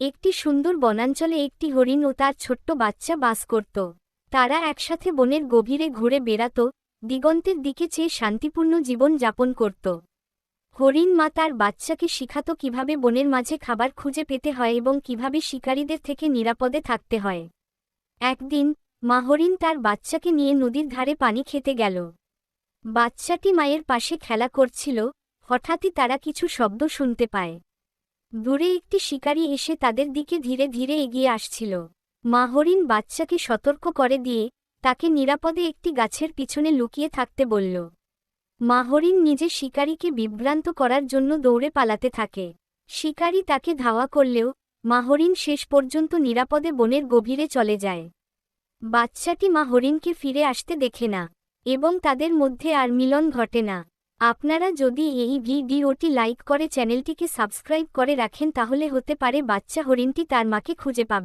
একটি সুন্দর বনাঞ্চলে একটি হরিণ ও তার ছোট্ট বাচ্চা বাস করত। তারা একসাথে বনের গভীরে ঘুরে বেড়াত, দিগন্তের দিকে চেয়ে শান্তিপূর্ণ জীবন যাপন করত। হরিণ মা তার বাচ্চাকে শিখাত কীভাবে বনের মাঝে খাবার খুঁজে পেতে হয় এবং কীভাবে শিকারীদের থেকে নিরাপদে থাকতে হয়। একদিন, মা হরিণ তার বাচ্চাকে নিয়ে নদীর ধারে পানি খেতে গেল। বাচ্চাটি মায়ের পাশে খেলা করছিল, হঠাৎই তারা কিছু শব্দ শুনতে পায়। দূরে একটি শিকারী এসে তাদের দিকে ধীরে ধীরে এগিয়ে আসছিল। মা হরিণ বাচ্চাকে সতর্ক করে দিয়ে তাকে নিরাপদে একটি গাছের পিছনে লুকিয়ে থাকতে বলল। মা হরিণ নিজে শিকারীকে বিভ্রান্ত করার জন্য দৌড়ে পালাতে থাকে। শিকারী তাকে ধাওয়া করলেও মা হরিণ শেষ পর্যন্ত নিরাপদে বনের গভীরে চলে যায়। বাচ্চাটি মা হরিণকে ফিরে আসতে দেখে না, এবং তাদের মধ্যে আর মিলন ঘটে না। আপনারা যদি এই ভিডিওটি লাইক করে চ্যানেলটিকে সাবস্ক্রাইব করে রাখেন তাহলে হতে পারে বাচ্চা হরিণটি তার মাকে খুঁজে পাবে।